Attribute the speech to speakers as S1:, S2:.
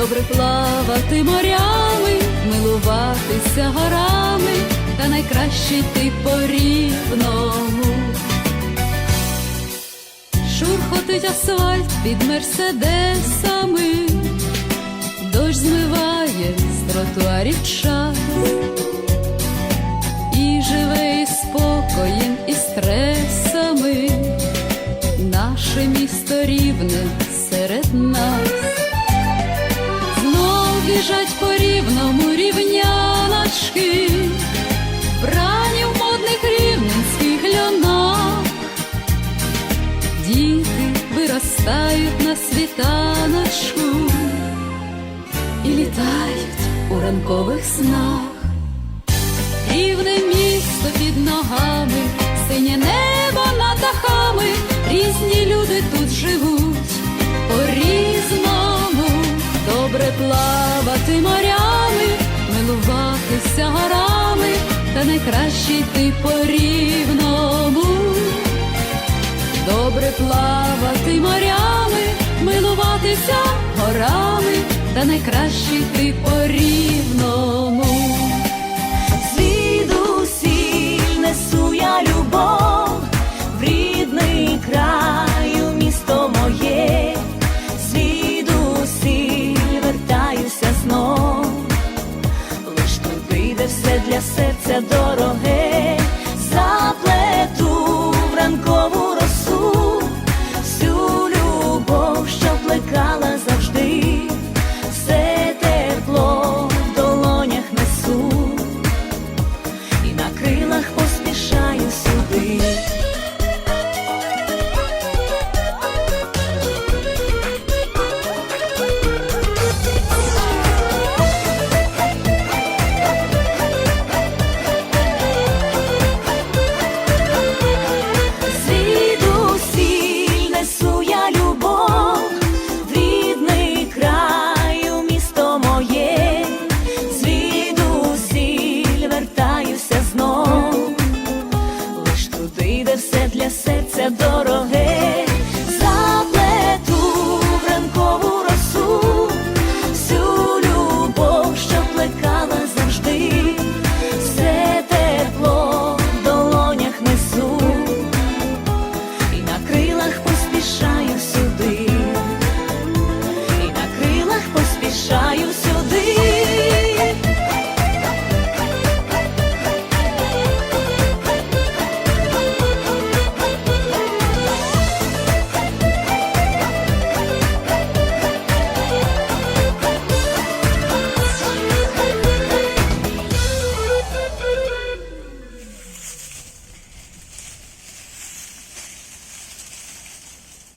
S1: Добре плавати морями, милуватися горами, та найкраще ти по-рівному. Шурхотить асфальт під мерседесами, дощ змиває з тротуарів час ранкових снах. Рівне місто під ногами, синє небо над дахами, різні люди тут живуть по-різному, добре плавати морями, милуватися горами, та найкраще йти по-рівному. Добре плавати морями, милуватися горами, та найкраще йти по-рівному.
S2: Звідусіль несу я любов в край, місто моє, звідусіль вертаюся знов, лиш туди, де все для серця дороге, вертаюся